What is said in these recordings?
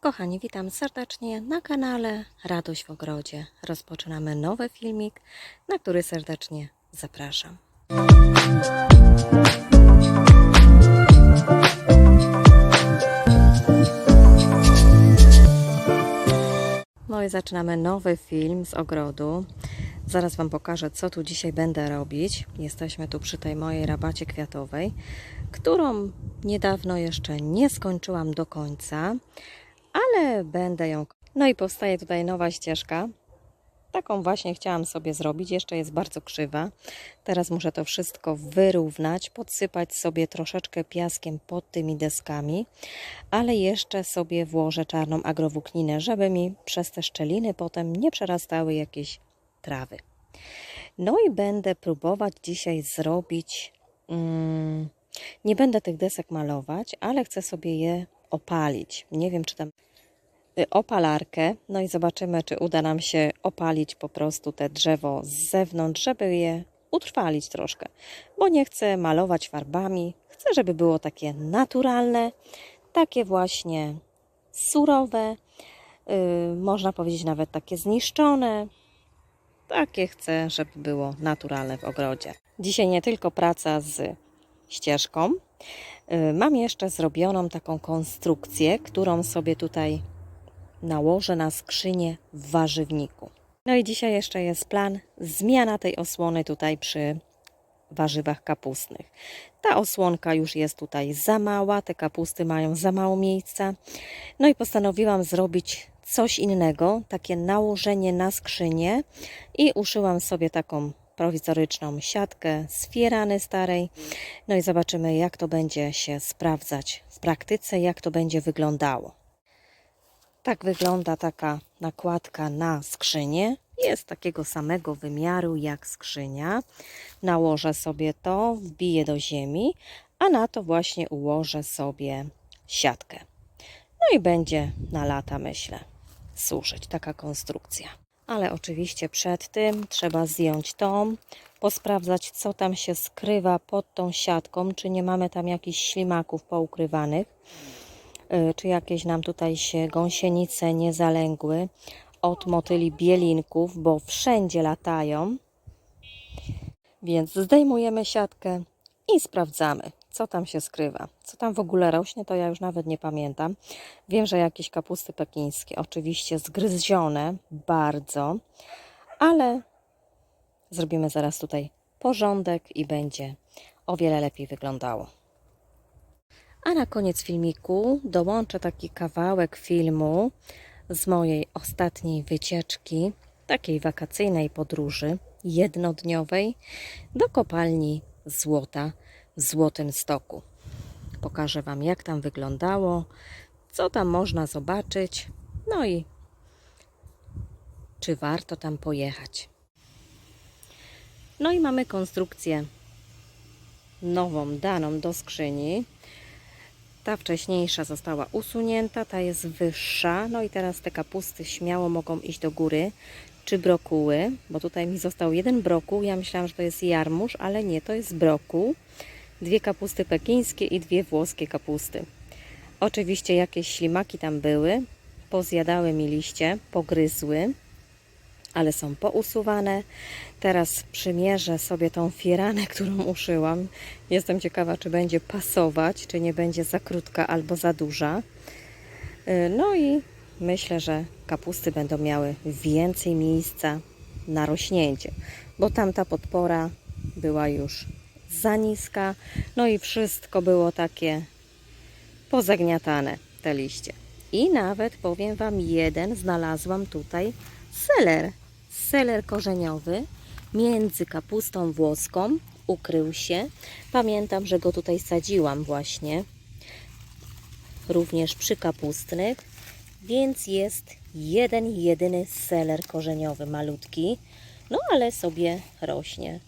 Kochani, witam serdecznie na kanale Radość w Ogrodzie. Rozpoczynamy nowy filmik, na który serdecznie zapraszam. No i zaczynamy nowy film z ogrodu. Zaraz Wam pokażę, co tu dzisiaj będę robić. Jesteśmy tu przy tej mojej rabacie kwiatowej, którą niedawno jeszcze nie skończyłam do końca, ale będę ją. No i powstaje tutaj nowa ścieżka. Taką właśnie chciałam sobie zrobić. Jeszcze jest bardzo krzywa. Teraz muszę to wszystko wyrównać, podsypać sobie troszeczkę piaskiem pod tymi deskami, ale jeszcze sobie włożę czarną agrowłókninę, żeby mi przez te szczeliny potem nie przerastały jakieś trawy. No i będę próbować dzisiaj zrobić. Mm, nie będę tych desek malować, ale chcę sobie je opalić. Nie wiem, czy tam opalarkę. No i zobaczymy, czy uda nam się opalić po prostu te drzewo z zewnątrz, żeby je utrwalić troszkę. Bo nie chcę malować farbami. Chcę, żeby było takie naturalne, takie właśnie surowe, yy, można powiedzieć nawet takie zniszczone. Takie chcę, żeby było naturalne w ogrodzie. Dzisiaj nie tylko praca z ścieżką. Yy, Mam jeszcze zrobioną taką konstrukcję, którą sobie tutaj nałożę na skrzynię w warzywniku. No i dzisiaj jeszcze jest plan zmiana tej osłony tutaj przy warzywach kapustnych. Ta osłonka już jest tutaj za mała, te kapusty mają za mało miejsca. No i postanowiłam zrobić coś innego, takie nałożenie na skrzynię i uszyłam sobie taką prowizoryczną siatkę z fierany starej. No i zobaczymy, jak to będzie się sprawdzać w praktyce, jak to będzie wyglądało. Tak wygląda taka nakładka na skrzynię. Jest takiego samego wymiaru jak skrzynia. Nałożę sobie to, wbiję do ziemi, a na to właśnie ułożę sobie siatkę. No i będzie na lata, myślę, służyć taka konstrukcja. Ale oczywiście przed tym trzeba zdjąć tą, posprawdzać, co tam się skrywa pod tą siatką, czy nie mamy tam jakichś ślimaków poukrywanych czy jakieś nam tutaj się gąsienice nie zalęgły od motyli bielinków, bo wszędzie latają. Więc zdejmujemy siatkę i sprawdzamy, co tam się skrywa. Co tam w ogóle rośnie, to ja już nawet nie pamiętam. Wiem, że jakieś kapusty pekińskie, oczywiście zgryzione bardzo, ale zrobimy zaraz tutaj porządek i będzie o wiele lepiej wyglądało. A na koniec filmiku dołączę taki kawałek filmu z mojej ostatniej wycieczki, takiej wakacyjnej podróży jednodniowej do kopalni złota w Złotym Stoku. Pokażę Wam, jak tam wyglądało, co tam można zobaczyć, no i czy warto tam pojechać. No i mamy konstrukcję nową, daną do skrzyni. Ta wcześniejsza została usunięta, ta jest wyższa. No i teraz te kapusty śmiało mogą iść do góry. Czy brokuły, bo tutaj mi został jeden brokuł. Ja myślałam, że to jest jarmuż, ale nie, to jest brokuł. Dwie kapusty pekińskie i dwie włoskie kapusty. Oczywiście jakieś ślimaki tam były. Pozjadały mi liście, pogryzły, ale są pousuwane. Teraz przymierzę sobie tą firanę, którą uszyłam. Jestem ciekawa, czy będzie pasować, czy nie będzie za krótka albo za duża. Yy, No i myślę, że kapusty będą miały więcej miejsca na rośnięcie, bo tamta podpora była już za niska. No i wszystko było takie pozagniatane, te liście. I nawet powiem Wam, jeden znalazłam tutaj seler. Seler korzeniowy między kapustą włoską ukrył się. Pamiętam, że go tutaj sadziłam właśnie. Również przy kapustnych. Więc jest jeden, jedyny seler korzeniowy, malutki. No ale sobie rośnie.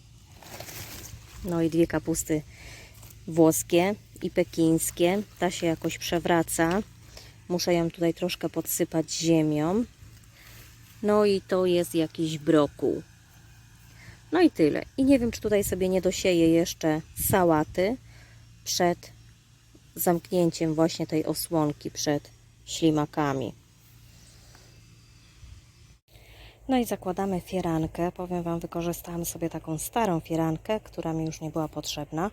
No i dwie kapusty włoskie i pekińskie. Ta się jakoś przewraca. Muszę ją tutaj troszkę podsypać ziemią. No i to jest jakiś brokuł. No i tyle. I nie wiem, czy tutaj sobie nie dosieję jeszcze sałaty przed zamknięciem właśnie tej osłonki przed ślimakami. No i zakładamy firankę. Powiem Wam, wykorzystałam sobie taką starą firankę, która mi już nie była potrzebna,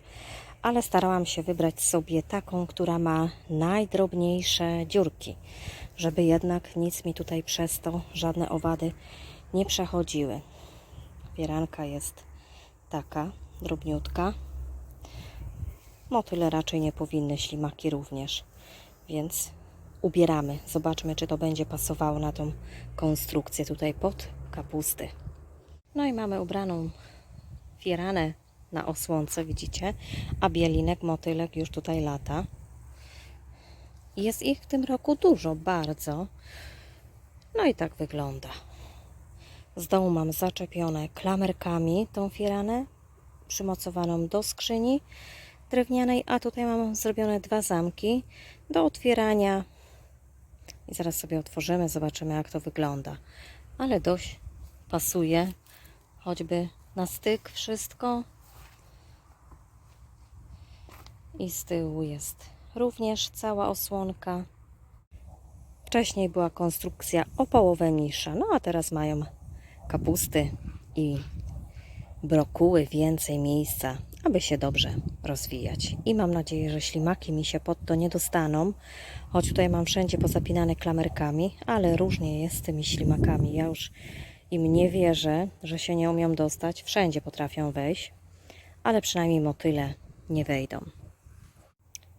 ale starałam się wybrać sobie taką, która ma najdrobniejsze dziurki, żeby jednak nic mi tutaj przez to, żadne owady nie przechodziły. Firanka jest taka, drobniutka. Motyle raczej nie powinny, ślimaki również, więc ubieramy. Zobaczmy, czy to będzie pasowało na tą konstrukcję tutaj pod kapusty. No i mamy ubraną firanę na osłonce, widzicie, a bielinek, motylek już tutaj lata. Jest ich w tym roku dużo, bardzo. No i tak wygląda. Z dołu mam zaczepione klamerkami tą firanę, przymocowaną do skrzyni drewnianej, a tutaj mam zrobione dwa zamki do otwierania i zaraz sobie otworzymy, zobaczymy jak to wygląda. Ale dość pasuje, choćby na styk wszystko. I z tyłu jest również cała osłonka. Wcześniej była konstrukcja o połowę mniejsza, no a teraz mają kapusty i brokuły więcej miejsca, aby się dobrze rozwijać. I mam nadzieję, że ślimaki mi się pod to nie dostaną, choć tutaj mam wszędzie pozapinane klamerkami, ale różnie jest z tymi ślimakami. Ja już im nie wierzę, że się nie umią dostać. Wszędzie potrafią wejść, ale przynajmniej motyle nie wejdą.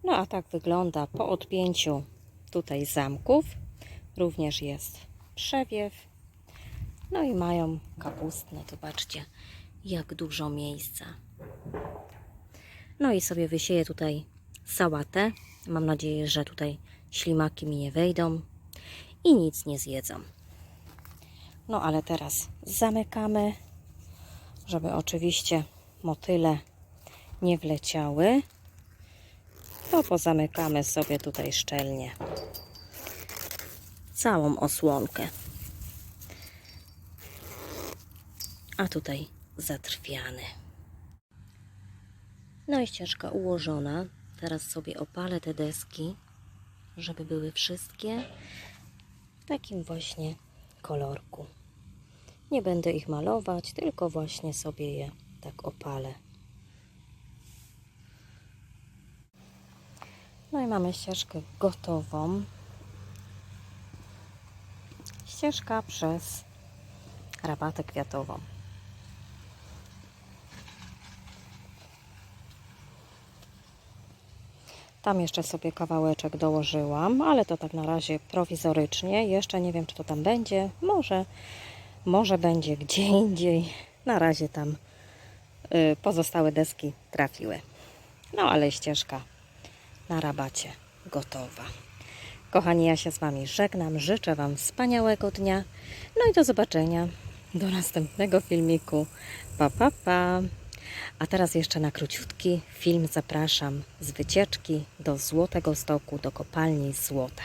No a tak wygląda po odpięciu tutaj zamków. Również jest przewiew. No i mają kapustne, zobaczcie jak dużo miejsca. No i sobie wysieję tutaj sałatę. Mam nadzieję, że tutaj ślimaki mi nie wejdą i nic nie zjedzą. No ale teraz zamykamy, żeby oczywiście motyle nie wleciały. To pozamykamy sobie tutaj szczelnie całą osłonkę. A tutaj zatrwiany. No i ścieżka ułożona. Teraz sobie opalę te deski, żeby były wszystkie w takim właśnie kolorku. Nie będę ich malować, tylko właśnie sobie je tak opalę. No i mamy ścieżkę gotową. Ścieżka przez rabatę kwiatową. Tam jeszcze sobie kawałeczek dołożyłam, ale to tak na razie prowizorycznie. Jeszcze nie wiem, czy to tam będzie. Może, może będzie gdzie indziej. Na razie tam y, pozostałe deski trafiły. No ale ścieżka na rabacie gotowa. Kochani, ja się z Wami żegnam. Życzę Wam wspaniałego dnia. No i do zobaczenia do następnego filmiku. Pa, pa, pa. A teraz jeszcze na króciutki film zapraszam z wycieczki do Złotego Stoku, do kopalni złota.